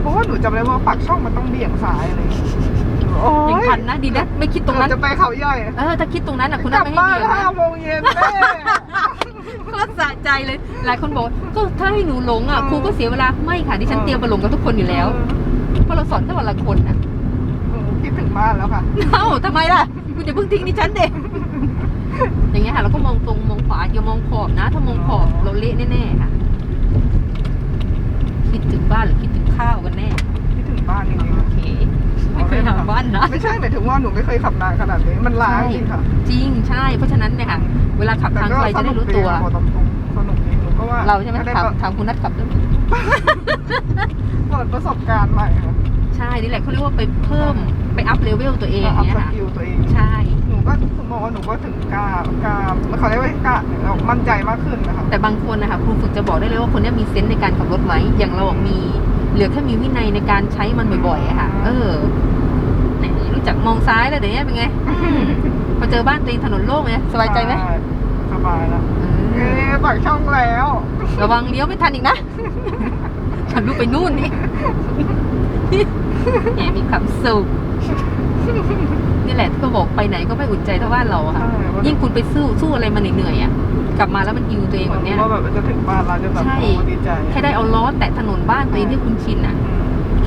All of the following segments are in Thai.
เพราะว่าหนูจำได้ว่าปากช่องมันต้องเบี่ยงซ้ายอะไรอย่างเงี้ยโอ้ยังยทันนะดีนะไม่คิดตรงนั้นจะไปเขาใหญ่เออถ้าคิดตรงนั้นอะคุณกน่าลับไม่ให้บ้านเดียวห้านะโมงเย็นแม่ ก็สะใจเลย หลายคนบอกว่าก็ถ้าให้หนูหลงอะเออครูก็เสียเวลาไม่ค่ะดิฉันเตรียมมาหลงกับทุกคนอยู่แล้วเพราะเราสอนแค่วันละคนนะเออคิดถึงบ้านแล้วค่ะเอ้าทำไมล่ะคุณอย่าเพิ่งทิ้งดิฉันเด็กอย่างเงี้ยค่ะเราก็มองตรงมองขวาอย่ามองขอบนะ ถ้ามองขอบเราเละแน่ๆค่ะ คิดถึงบ้านหรือคิดถึงข้าวกันแน่ คิดถึงบ้านจริงๆ โอเค ไม่เคยหาบ้านนะ ไม่ใช่หมายถึงว่าหนูไม่เคยขับนานขนาดนี้มันล้าจริงค่ะ จริงใช่ เพราะฉะนั้นเนี่ยค่ะ เวลาขับทางไกลจะได้รู้ตัวแก็สนุกดีค่ะบอกตรงๆสนุกดีหนูก็ว่าเราใช่ไหมด้ถามเปิดถามคุณนัทขับด้วยเปิดประสบการณ์ใหม่ค่ะใช่นี่แหละเขาเรียกว่าไปเพิ่มไปอัพเลเวลตัวเองออัพย่างเงี้ยสค่ะกิลตัวเองใช่หนูก็ผมบอกว่าหนูก็ถึงกล้ากล้าเขาเรียกว่ากล้าเรามั่นใจมากขึ้นนะคะแต่บางคนนะคะครูฝึกจะบอกได้เลยว่าคนเนี้ยมีเซนส์ในการขับรถไหมอย่างเราอะมีเหลือแค่มีวินัยในการใช้มันบ่อยๆอะค่ะ เออไหนรู้ จักมองซ้ายแล้วเดี๋ยวนี้เป็นไงอืมพอเจอบ้านตัวเองถนนโล่งไหมสบายใจไหมช่สบายแล้วเอเอ๊อะปากช่องแล้ว ระวังเลี้ยวไม่ทันอีกนะ ฉันลูกไปนู่นนี่แหมมีความสุขนี่แหละที่เขาบอกไปไหนก็ไม่อุ่นใจเท่าบ้านเราอะค่ะ ยิ่งคุณไปสู้สู้อะไรมาเหนื่อยๆอะกลับมาแล้วมันอิวตัวเองแบบเนี้ยว่าแบบจะถึงบ้านเราจะแบบใช่โอ้ดีใจแค่ได้เอาล้อแตะถนนบ้านตัวเองที่คุณชินอะแ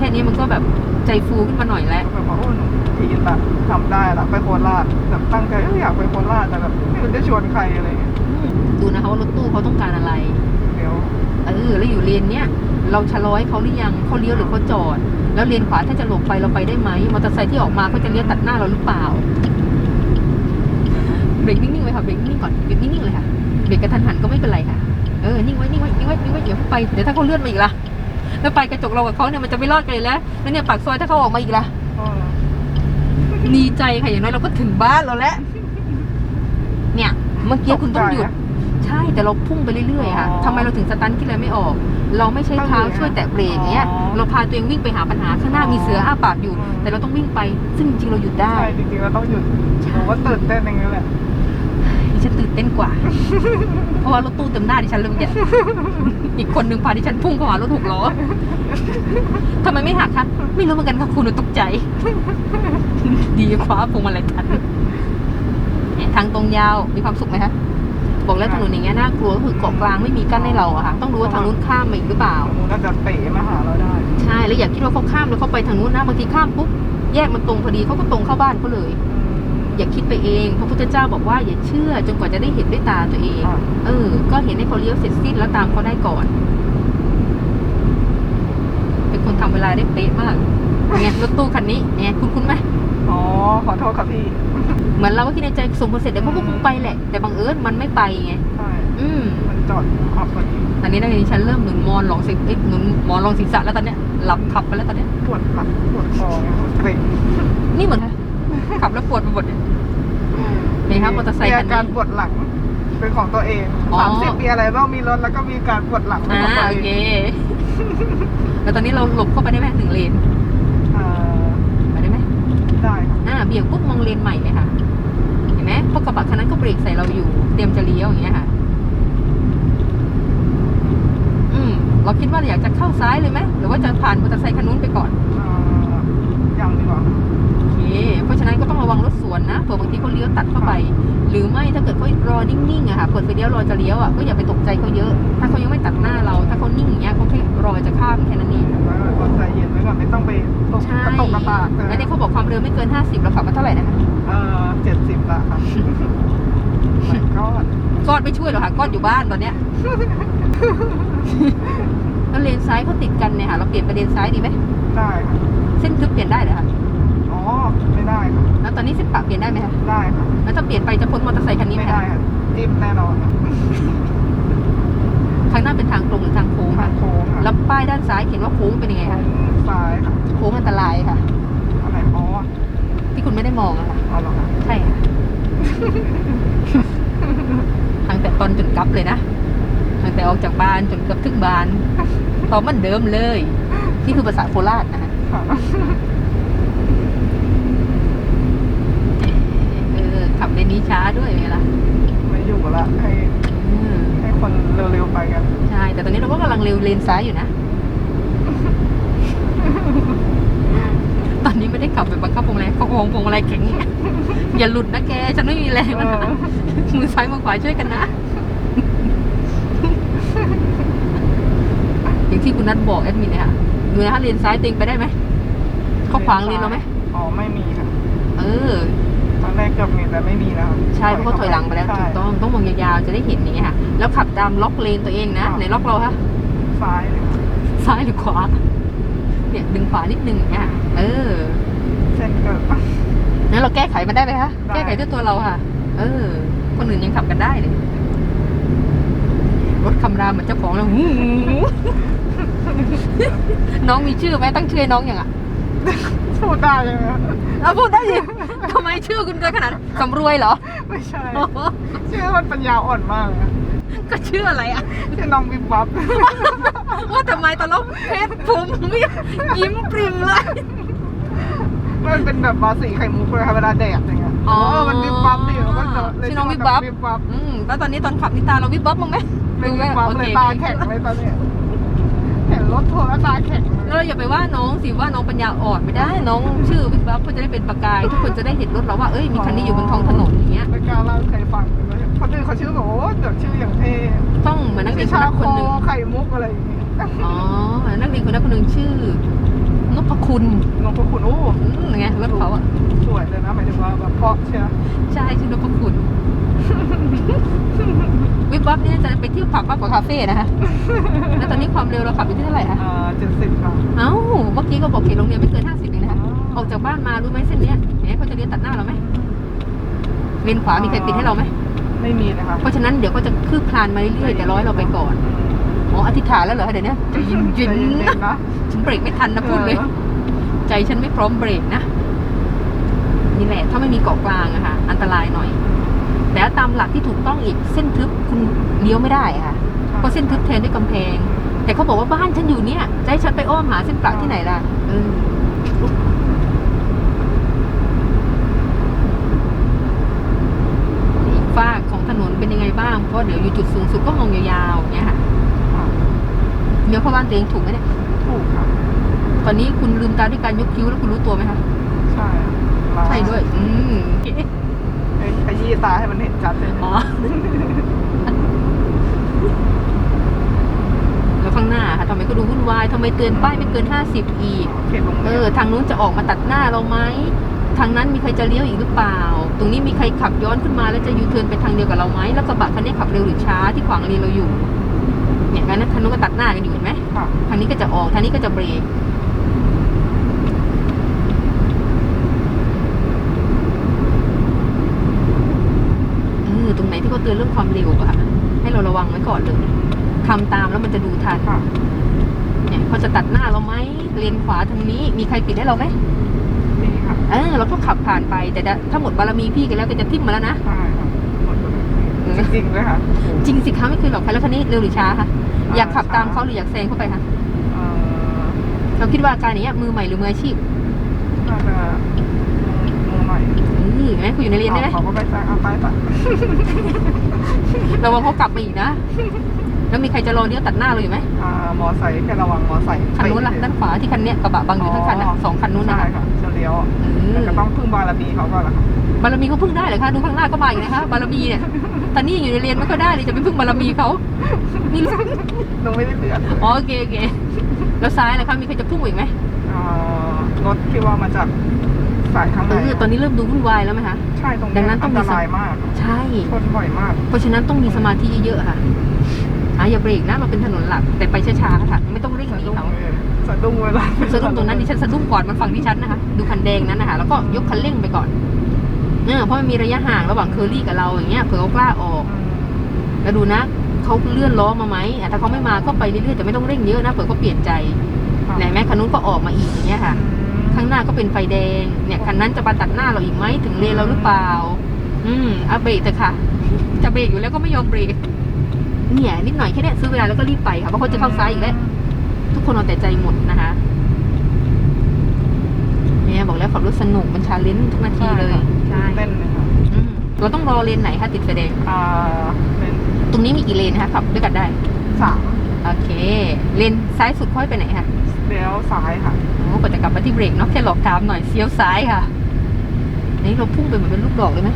ค่นี้มันก็แบบใจฟูขึ้นมาหน่อยแล้วแบบว่าโอ้หนูทีนแบบทำได้ละไปโคราชแบบตั้งใจเอ้ยอยากไปโคราชแต่แบบไม่รู้จะชวนใครอะไรเงี้ยดูนะคะว่ารถตู้เขาต้องการอะไรเดี๋ยวเออแล้วอยู่เลนเนี้ยเราชะลอให้เขาหรือยังเขาเลี้ยวหรือเขาจอด แล้วเลนขวาถ้าจะหลบไปเราไปได้ไหมมอเตอร์ไซค์ที่ออกมาเขาจะเลี้ยวตัดหน้าเราหรือเปล่าเบรกนิ่งๆไว้ค่ะเบรกนิ่งๆก่อนเบรกนิ่งๆเลยค่ะเบรกกระทันหันก็ไม่เป็นไรค่ะเออนิ่งไว้นิ่งไว้นิ่งไว้นิ่งไว้เดี๋ยวเขาไปเดี๋ยวถ้าเขาเลื่อนมาอีกล่ะ แล้วไปกระจกเรากับเขาเนี่ยมันจะไม่รอดกันเลยแล้วแล้วเนี่ยปากซอยถ้าเขาออกมาอีกล่ะเออดีใจค่ะอย่างน้อยเราก็ถึงบ้านเราแล้วเนี่ย เมื่อกี้คุณต้องหยุด ใช่แต่เราพุ่งไปเรื่อยๆค่ะอ๋อทำไมเราถึงสตันคิดอะไรไม่ออก เราไม่ใช้เท้าช่วยแตะเบรกเงี้ยอ๋อเราพาตัวเองวิ่งไปหาปัญหาข้างหน้ามีเสืออ้าปากอยู่อืมแต่เราต้องวิ่งไปซึ่งจริงๆเราหยุดได้ใช่จริงๆเราต้องหยุดหนูก็ตื่นเต้นอย่างนี้แหละดิ ฉันตื่นเต้นกว่า เพราะว่ารถตู้เต็มหน้าดิฉันเลยเมื่อกี้อีกคนนึงพาดิฉันพุ่งเข้าหารถหกล้อทำไมไม่หักคะไม่รู้เหมือนกันค่ะคุณหนูตกใจ ดีคว้าพวงมาลัยทันเนี่ยทางตรงยาวมีความสุขไหมคะบอกแล้วถนนอย่างเงี้ยน่ากลัวก็คือเกาะกลางไม่มีกั้นให้เราอะค่ะต้องรู้ว่าทางนู้นข้ามมาอีกหรือเปล่าหนูน่าจะเป๋มาหาเราได้ ใช่แล้วอย่าคิดว่าเขาข้ามแล้วเขาไปทางนู้นนะบางทีข้ามปุ๊บแยกมันตรงพอดีเขาก็ตรงเข้าบ้านเขาเลย อย่าคิดไปเอง พระพุทธเจ้าบอกว่าอย่าเชื่อจนกว่าจะได้เห็นด้วยตาตัวเองอะเออ ก็เห็นให้เขาเลี้ยวเสร็จสิ้นแล้วตามเขาได้ก่อน เป็นคนทำเวลาได้เป๊ะมากไงรถตู้คันนี้ไงคุณคุณไหมอ๋อ ขอโทษครับพี่ เหมือนเราก็คิดในใจส่งคนเสร็จเดี๋ยวเขาก็คงไปแหละ แต่บังเอิญมันไม่ไปไงใช่อืมมันจอดขับพอดีอันนี้นักเรียนฉันเริ่มหนุนมอนหลองสิเอ้ยหนุนหมอนรองศีรษะแล้วตอนเนี้ยหลับขับไปแล้วตอนเนี้ยปวดหลังปวดคอไงเกร็งนี่เหมือนกัน ขับแล้วปวดไปหมดเนี่ยเห็นครับมอเตอร์ไซค์มีคัอานการนี้ ปวดหลังเป็นของตัวเองอ๋อ สามสิบมีอะไรบ้างมีรถแล้วก็มีการปวดหลังเป็นอ่าของตัวโอเอเคงแล้วตอนนี้เราหลบเข้าไปได้ไหมถึงเลนอ่าไปได้ไหมได้ค่ะอ่าเบี่ยงปุ๊บมองเลนใหม่เลยค่ะ เห็นไหมพวกกระบะคันนั้นก็เบรกใส่เราอยู่ เตรียมจะเลี้ยวอย่างเงี้ยค่ะ อืมเราคิดว่าอยากจะเข้าซ้ายเลยไหมหรือว่าจะผ่านมอเตอร์ไซค์คันนู้นไปก่อนอ่ายังดีกว่าโอ เคเพราะฉะนั้นก็ต้องระวังรถสวนนะเผื่อบางทีเขาเลี้ยวตัดเข้าไป หรือไม่ถ้าเกิดเขารอนิ่งๆอะค่ะเปิดไฟเลี้ยวรอจะเลี้ยวอะก็อย่าไปตกใจเขาเยอะ ถ้าเขายังไม่ตัดหน้าเรา ถ้าเขานิ่งอย่างเงี้ยเขาแค่รอจะข้ามแค่นั้นเองแล้วก็ใจเย็นไว้ก่อนไม่ต้องไปตกใช่กระตกกระตากแล้วเนี่ยเขาบอกความเร็วไม่เกิน 50เราขับมาเท่าไหร่นะคะเออเจ็ดสิบละค่ะมันก็ก้อนไม่ช่วยหรอกค่ะก้อนอยู่บ้านตอนเนี้ยแล้วเลนซ้ายเขาติดกันเนี่ยค่ะเราเปลี่ยนไปเลนซ้ายดีไหมได้ค่ะเส้นทึบเปลี่ยนได้เหรอคะอ๋อ ไม่ได้ค่ะแล้วตอนนี้เส้นปะเปลี่ยนได้ไหมคะได้ค่ะแล้วถ้าเปลี่ยนไปจะพ้นมอเตอร์ไซค์คันนี้ไหมไม่ได้คะค่ะจิ้มแน่นอนค่ะทางหน้าเป็นทางตรงหรือทางโค้งทาค่ะงโค้งค่ะแล้วป้ายด้านซ้ายเขียนว่าโค้งเป็นยังไงคะซ้ายค่ะโค้งอันตรายค่ะ อะไรอ๋อที่คุณไม่ได้มองอะค่ะ เอาเหรอคะใช่ค่ะ ทางแต่ตอนจนกลับเลยนะทางแต่ออกจากบ้านจนเกือบถึงบ้านตอนมันเดิมเลยนี่คือภาษาโคราชนะคะ ค่ะ นี้ช้าด้วยไงล่ะไม่อยู่ละให้ให้คนเร็วๆไปกัน ใช่ แต่ตอนนี้เราก็กำลังเร็วเลนซ้ายอยู่นะ ตอนนี้ไม่ได้ขับแบบบังคับพวงมาลัยเขาพวงพวงอะไรแข็ง อย่าหลุดนะแก ฉันไม่มีแรงมือซ้ายมือขวาช่วยกันนะ อย่างที่คุณนัทบอกแอดมินเนี่ยค่ะดูนะคาเลนซ้ายเติงไปได้ไหมเขาขวางเลนเราไหมอ๋อไม่มีค่ะ เออ แรกเกือบมีแต่ไม่มีแล้วค่ะใช่เพราะเขาถอยหลังไปแล้วใช่ถูกต้องต้องมองยาวๆจะได้เห็นอย่างเงี้ยค่ะแล้วขับตามล็อกเลนตัวเองนะไหนล็อกเราคะซ้ายเลยค่ะซ้ายหรือขวาเนี่ยดึงขวานิดนึงอย่างเงี้ยค่ะเออเส้นเกิดงั้นเราแก้ไขมันได้ไหมคะได้แก้ไขด้วยตัวเราค่ะ เออ คนอื่นยังขับกันได้เลยรถคำรามเหมือนเจ้าของแล้วหูน้องมีชื่อไหมตั้งชื่อให้น้องอย่างอะพูดได้เลยไหมคะ เอาพูดได้ยิทำไมชื่อคุณเกินขนาดสำรวยเหรอไม่ใช่ ชื่อมันปัญญาอ่อนมากนะก็ชื่ออะไรอะ ชื่อน้องวิบวับ ว่าทำไมตอนเราเพชรผมยิ้มปริมเลย มันเป็นแบบบาสีไข่มุกเลยค่ะเวลาแดดอย่างเงี้ยอ๋อเมันวิบวับดิมันก็จะเลยชื่อน้องวิบวับ วิบวับอืมแล้วตอนนี้ตอนขับนิตาเราวิบวับมั้างไหมไม่ดูไหมวิบวับโอเลเคยตาแข็งเลยตอนเนี้ยเห็นรถทัวร์แล้วตาแข็งเลย แล้วอย่าไปว่าน้องสิว่าน้องปัญญาอ่อนไม่ได้ น้องชื่อวิบวับเขาจะได้เป็นประกาย ทุกคนจะได้เห็นรถเราว่าเอ้ยมีคันนี้อยู่บนท้องถนนอย่างเงี้ยไม่กล้าเล่าให้ใครฟังเลยคนอื่นเขาชื่อแบบโอ้เดี๋ยวชื่ออย่างเท่ต้องเหมือนนักเรียนคนชานั้นโคคนหนึ่งไข่มุกอะไรอย่างเงี้ยอ๋อนักเรียนคนนั้นคนหนึ่งชื่อนพคุณน้องพระคุณโอ้ อืมไงรถเขาอะ สวยเลยนะหมายถึงว่าแบบเพราะเชียว ใช่ชื่อนพคุณ วิบวับเนี่ย จะไปเที่ยวผับมากกว่าคาเฟ่นะคะ แล้วตอนนี้ความเร็วเราขับอยู่ที่เท่าไหร่คะอ่าเจ็ดสิบค่ะเอ้า เมื่อกี้ก็บอกเขตโรงเรียนไม่เกินห้าสิบเองนะคะ ออกจากบ้านมารู้ไหมเส้นเนี้ยเห็นไหมเขาจะเลี้ยวตัดหน้าเราไหมเลนขวามีใครปิดให้เราไหม ไม่มีเลยค่ะเพราะฉะนั้นเดี๋ยวก็จะคืบคลานมาเรื่อยๆแต่ร้อยเราไปก่อน อ๋ออธิษฐานแล้วเหรอคะเดี๋ยวนี้ใจเย็นใจเย็นๆๆนะ ฉันเบรกไม่ทันนะพูดเลยใจฉันไม่พร้อมเบรกนะ นี่แหละ ถ้าไม่มีเกาะกลางอะค่ะ อันตรายหน่อย แต่ถ้าตามหลักที่ถูกต้องอีกเส้นทึบคุณเลี้ยวไม่ได้อะค่ะเพราะเส้นทึบแทนด้วยกำแพง แต่เขาบอกว่าบ้านฉันอยู่เนี่ยจะให้ฉันไปอ้อมหาเส้นปลักที่ไหนล่ะเอออีกฝากของถนนเป็นยังไงบ้าง เพราะเดี๋ยวอยู่จุดสูงสุดก็มองยาวๆอย่างเงี้ยค่ะค่ะเลี้ยวเข้าบ้านตัวเองถูกไหมเนี่ย ถูกค่ะตอนนี้คุณลืมตาด้วยการยกคิ้วแล้วคุณรู้ตัวไหมคะ ใช่ ใช่ด้วย อืม ขยี้ตาให้มันเห็นชัดเลยอ๋อ แล้วข้างหน้าค่ะทำไมก็ดูวุ่นวายทำไมเตือนป้ายไม่เกินห้าสิบอีก เขตโรงเอเรียอ นทางนู้นจะออกมาตัดหน้าเราไหม ทางนั้นมีใครจะเลี้ยวอีกหรือเปล่า ตรงนี้มีใครขับย้อนขึ้นมาแล้วจะยูเทิร์นไปทางเดียวกับเราไหม แล้วกระบะคันนี้ขับเร็วหรือช้าที่ขวางเลนเราอยู่ เนี่ยกันนะทางนู้นก็ตัดหน้ากันอยู่เห็นไหม ค่ะ ทางนี้ก็จะออก ทางนี้ก็จะเบรก เออ ตรงไหนที่ เขาเตือนเรื่องความเร็วอะค่ะให้เราระวังไว้ก่อนเลยทำตามแล้วมันจะดูทันค่ะเนี่ยเขาจะตัดหน้าเราไหมเลนขวาทางนี้ มีใครปิดให้เราไหมดีค่ะเออเราก็ขับผ่านไปแต่ถ้าหมดบารมีพี่กันแล้วก็จะทิ่มมาแล้วนะใช่ค่ะหมดเลยจริงๆเลยค่ะ จริงสิคะไม่เคยหรอกใครแล้วคันนี้เร็วหรือช้าคะอยากขับตามเขาหรืออยากแซงเข้าไปคะเอ่อเราคิดว่าการอย่างเนี้ยมือใหม่หรือมืออาชีพ น่าจะมือใหม่ เออเห็นไหมคุณอยู่ในเลนได้ไหมเขาก็ไปแซงเอาไปปะระวังเขากลับมาอีกนะ แล้วมีใครจะรอเลี้ยวตัดหน้าเราอยู่ไหมอ่ามอไซค์แค่ระวังมอไซค์คันนู้นล่ะด้านขวาที่คันเนี้ยกระบะบังอยู่ทั้งคันอะสองคันนู้นนะใช่คะค่ะจะเลี้ยวเออแต่ก็ต้องพึ่งบารมีเขาก่อนละค่ะบารมีเขาพึ่งได้เหรอคะดูข้างหน้าก็มาอีกนะคะบารมีเนี่ยตอนนี้อยู่ในเลนไม่ค่อยได้เลยจะไปพึ่งบารมีเขานี่หนูไม่ได้เตือนอ๋อโอเคโอเคแล้วซ้ายนะคะมีใครจะพุ่งมาอีกไหมอ่ารถที่ว่ามาจาก สายข้างในเออตอนนี้เริ่มดูวุ่นวายแล้วไหมคะ ใช่ตรงดังนั้นต้องมีอันตรายมาก ใช่ ชนบ่อยมาก เพราะฉะนั้นต้องมีสมาธิเยอะๆค่ะอะอย่าเบรกนะเราเป็นถนนหลัก แต่ไปช้าๆค่ะ ไม่ต้องเร่งหนีเขาสะดุ้งเวลาสะดุ้งตรงนั้นดิฉันสะดุ้งก่อนมันฝั่งดิฉันนะคะ ดูคันแดงนั้นนะคะแล้วก็ยกคันเร่งไปก่อนเออเพราะมันมีระยะห่างระหว่างเคอรี่กับเราอย่างเงี้ยเผื่อเขากล้าออก แล้วดูนะเขาเลื่อนล้อมาไหมอะถ้าเขาไม่มาก็ไปเรื่อยๆแต่ไม่ต้องเร่งเยอะนะเผื่อเขาเปลี่ยนใจ ไหนแม่คันนู้นก็ออกมาอีกอย่างเงี้ยค่ะ ข้างหน้าก็เป็นไฟแดง เนี่ยคันนั้นจะมาตัดหน้าเราอีกไหมถึงเลนเราหรือเปล่า อืมเอาเบรกเถอะค่ะ จะเบรกอยู่แล้วก็ไม่ยอมเบรกเนี่ยนิดหน่อยแค่เนี้ยซื้อเวลาแล้วก็รีบไปค่ะเพราะเขาจะเข้าซ้ายอีกแล้วทุกคนเอาแต่ใจหมดนะคะเนี่ยบอกแล้วขับรถสนุกมันชาเลนจ์ทุกนาทีเลยใช่เต้นเลยค่ะอืมเราต้องรอเลนไหนคะติดไฟแดงอ่าเป็นตรงนี้มีกี่เลนคะขับด้วยกันได้สามโอเค เลนซ้ายสุดค่อยไปไหนคะ เลี้ยวซ้ายค่ะโอ้ก็จะกลับมาที่เบรกเนาะแค่หลอกตามหน่อยเสียวซ้ายค่ะ นี่เราพุ่งไปเหมือนเป็นลูกดอกเลยไหม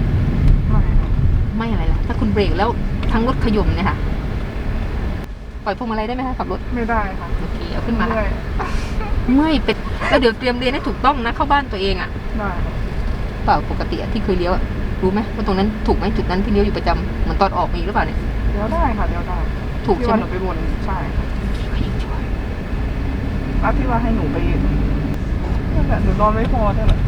ไม่ค่ะไม่อะไรล่ะถ้าคุณเบรกแล้วทั้งรถขยมเนี่ยค่ะ ปล่อยพวงมาลัยได้ไหมคะขับรถไม่ได้ค่ะโอเคเอาขึ้นมาเมื่อยเมื่อยเป็นแล้วเดี๋ยวเตรียมเรียนให้ถูกต้องนะเข้าบ้านตัวเองอะได้เปล่าปกติอะที่เคยเลี้ยวอะรู้ไหมว่าตรงนั้นถูกไหมจุดนั้นที่เลี้ยวอยู่ประจำเหมือนตอนออกมาอีกหรือเปล่าเนี่ยเดี๋ยวได้ค่ะเดี๋ยวได้ ถูกที่ใช่ว่าไหหมนูไปวนใช่ค่ะก็ยังช่วย แล้วที่ว่าให้หนูไปนั่นแหละหนูนอนไม่พอนั่นแหละ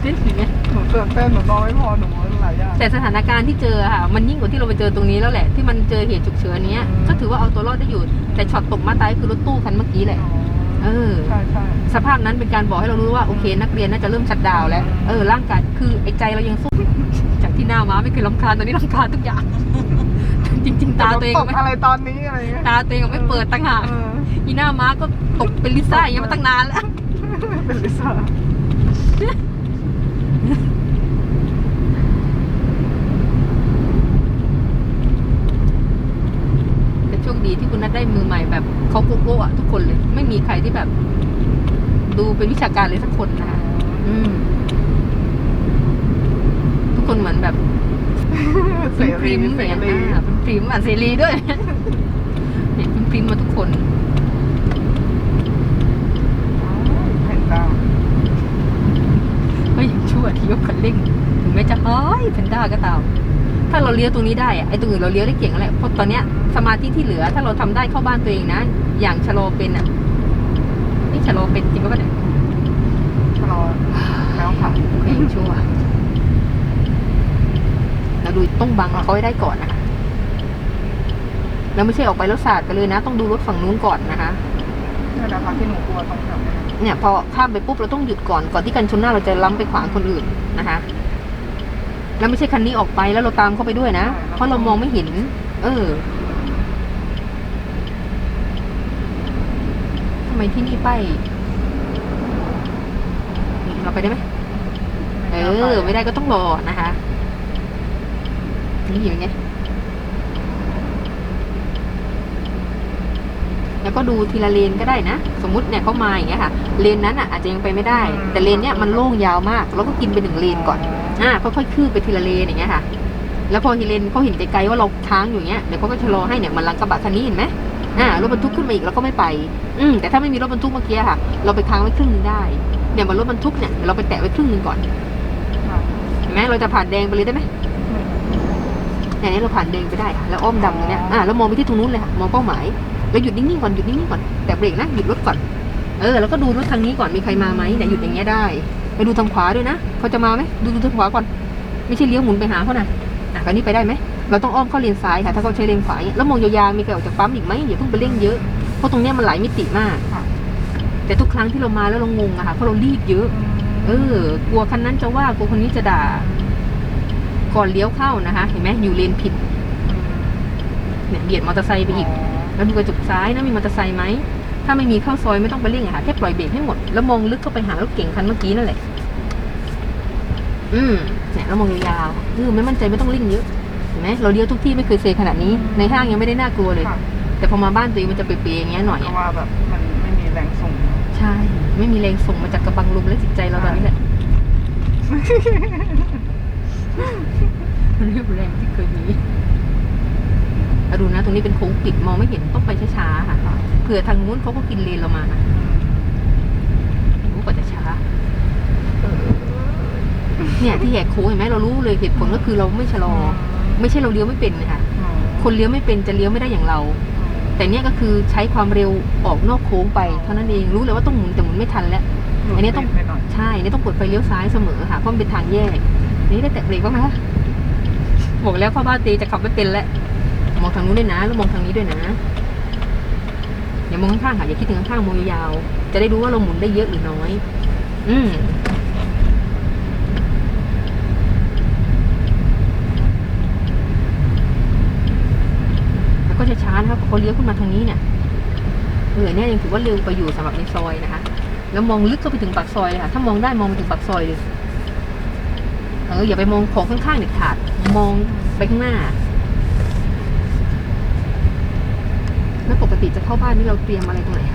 เต้นอย่างเงี้ยหนูตื่นเต้นหนูนอนไม่พอหนูหลายอย่างแต่สถานการณ์ที่เจอค่ะ มันยิ่งกว่าที่เราไปเจอตรงนี้แล้วแหละ ที่มันเจอเหตุฉุกเฉินเนี้ยอืมก็ถือว่าเอาตัวรอดได้อยู่ แต่ช็อตตกมาตายคือรถตู้คันเมื่อกี้แหละอ๋อเออใช่ใช่สภาพนั้นเป็นการบอกให้เรารู้ว่าโอเค นักเรียนน่าจะเริ่มชัดดาวน์แล้ว เออร่างกายคือไอ้ใจเรายังสู้จากที่หน้าม้าไม่เคยลำคาญตอนนี้ลำคาญทุกอย่าง จริง ๆ ตาตัวเองตก็กไม่อะไรตอนนี้อะไรเงี้ยตาตัวเองก็ไม่เปิดตั้งหากเอออีหน้าม้าก็ตกเป็นลิซ่าอย่างเงี้ยมาตั้งนานแล้วเป็นลิซ่าแต่โชคดีที่คุณนัทได้มือใหม่แบบเขาโกโก้อะทุกคนเลย ไม่มีใครที่แบบ ดูเป็นวิชาการเลยสักคนนะคะอืมทุกคนเหมือนแบบ เสเป็นพรีริมเสอย่างรีอ่าเป็นพริมอะเสรีด้วยเห็นเป็นพริมมาทุกคนเห็นดาวก็ยังชั่วที่ยกคันเร่งถึงแม้จะเฮ้ยเพนด้าก็ตามถ้าเราเลี้ยวตรงนี้ได้อะไอ้ตรงอื่นเราเลี้ยวได้เก่งแล้วแหละเพราะตอนเนี้ยสมาธิที่เหลือ ถ้าเราทำได้เข้าบ้านตัวเองนะ อย่างชะลอเป็นอะนี่ชะลอเป็นจริงปะเนี่ยชะลอแล้วค่ะก็ยังชั่วเรา ดูต้องบังเขาให้ได้ก่อนนะคะแล้วไม่ใช่ออกไปแล้วสาดกันเลยนะ ต้องดูรถฝั่งนู้นก่อนนะคะนี่นแหละค่ะที่หนูกลัวตรงแถวนี้เนี่ยพอข้ามไปปุ๊บเราต้องหยุดก่อนก่อนที่กันชนหน้าเราจะล้ำไปขวางคนอื่นนะคะ แล้วไม่ใช่คันนี้ออกไปแล้วเราตามเข้าไปด้วยนะเพราะเรามองไม่เห็น เออทำไมที่นี่ป้ายนี่เราไปได้ไหมเออ ไม่ได้ก็ต้องรอนะคะ นี่อยู่ไงแล้วก็ดูทีละเลนก็ได้นะ สมมุติเนี่ยเขามาอย่างเงี้ยค่ะ เลนนั้นอะอาจจะยังไปไม่ได้ แต่เลนเนี้ยมันโล่งยาวมากเราก็กินไปหนึ่งเลนก่อน อ่า ค่อยๆคืบไปทีละเลนอย่างเงี้ยค่ะ แล้วพอทีเลนเขาเห็นไกลๆว่าเราค้างอยู่อย่างเงี้ย เดี๋ยวเขาก็ชะลอให้เนี่ยเหมันหลังกระบะคันนี้เห็นไหมอ่ารถบรรทุกขึ้นมาอีกเราก็ไม่ไป อืมแต่ถ้าไม่มีรถบรรทุกเมื่อกี้ค่ะ เราไปค้างไว้ครึ่งหนึงได้ เนี่ยมันรถบรรทุกเนี่ยเดี๋ยวเราไปแตะไว้ครึ่งหนึงก่อนค่ะเห็นไหมเราจะผ่านแดงไปเลยได้ไหม เนี่ยนี้เราผ่านแดงไปได้ค่ะแล้วอ้อมดำตรงเนี้ยอ่าแล้วมองไปที่ตรงนู้นเลยค่ะมองเป้าหมายแล้วหยุดนิ่งๆก่อนหยุดนิ่งๆก่อนแต่เบรกนะหยุดรถก่อนเออแล้วก็ดูรถทางนี้ก่อนมีใครมาไหมเนี่ยหยุดอย่างเงี้ยได้ ไปดูทางขวาด้วยนะเขาจะมาไหมดูดูทางขวาก่อน ไม่ใช่เลี้ยวหมุนไปหาเขานะอะคันนี้ไปได้ไหมเราต้องอ้อมเข้าเลนซ้ายค่ะ ถ้าเขาใช้เลนขวายแล้วมองยาวๆมีใครออกจากปั๊มอีกไหมอย่าเพิ่งไปเร่งเยอะเพราะตรงเนี้ยมันหลายมิติมากแต่ทุกครั้งที่เรามาแล้วเรางงอะค่ะเพราะเรารีบเยอะ เออกลัวคันนั้นจะว่ากลัวคนนี้จะด่า ก่อนเลี้ยวเข้านะคะ เห็นไหมอยู่เลนผิดเนี่ยเบียดมอเตอร์ไซค์ไปอีก แล้วดูกระจกซ้ายนะมีมอเตอร์ไซค์ไหม ถ้าไม่มีเข้าซอยไม่ต้องไปเร่งอะค่ะแค่ปล่อยเบรกให้หมด แล้วมองลึกเข้าไปหารถเก่งคันเมื่อกี้นั่นแหละ อืมเนี่ยแล้วมองยาวๆเออไม่มั่นใจไม่ต้องเร่งเยอะเห็นไหมเราเลี้ยวทุกที่ไม่เคยเซขนาดนี้ ในห้างยังไม่ได้น่ากลัวเลยค่ะแต่พอมาบ้านตัวเองมันจะเปรี้ยๆอย่างเงี้ยหน่อยเพอะราะว่าแบบมันไม่มีแรงส่ง ใช่ ไม่มีแรงส่งมาจากกระบังลมและจิตใจเราตอนนี้แหละ เรียบแรงที่เคยมีอะดูนะ ตรงนี้เป็นโค้งปิดมองไม่เห็นต้องไปช้าๆค่ะเผื่อทางนู้นเขาก็กินเลนเรามานะรู้กว่าจะช้าเนี่ยที่แหกโค้งเห็นไหมเรารู้เลยเหตุผลก็คือเราไม่ชะลอ ไม่ใช่เราเลี้ยวไม่เป็นนะคะคนเลี้ยวไม่เป็นจะเลี้ยวไม่ได้อย่างเรา แต่เนี่ยก็คือใช้ความเร็วออกนอกโค้งไปเท่านั้นเองรู้เลยว่าต้องหมุนแต่หมุนไม่ทันแล้วอันนี้ต้องไปหน่อยใช่นี่ต้องเปิดไฟเลี้ยวซ้ายเสมอค่ะเพราะมันเป็นทางแยกนี่ได้แตะเบรกบ้างไหมคะ บอกแล้วพ่อบ้านตีจะขับไม่เป็นแล้วมองทางนู้นด้วยนะ แล้วมองทางนี้ด้วยนะ อย่ามองข้างๆค่ะอย่าคิดถึงข้างๆมองยาวๆจะได้รู้ว่าเราหมุนได้เยอะหรือน้อย อืมแล้วก็จะช้านะครับเขาเลี้ยวขึ้นมาทางนี้เนี่ยเออเนี่ยยังถือว่าเร็วไปอยู่สำหรับในซอยนะคะ แล้วมองลึกเข้าไปถึงปากซอยเลยค่ะ ถ้ามองได้มองไปถึงปากซอยเลยเอออย่าไปมองของข้างๆเด็ดขาด มองไปข้างหน้า แล้วปกติจะเข้าบ้านนี่เราเตรียมอะไรตรงไหนคะ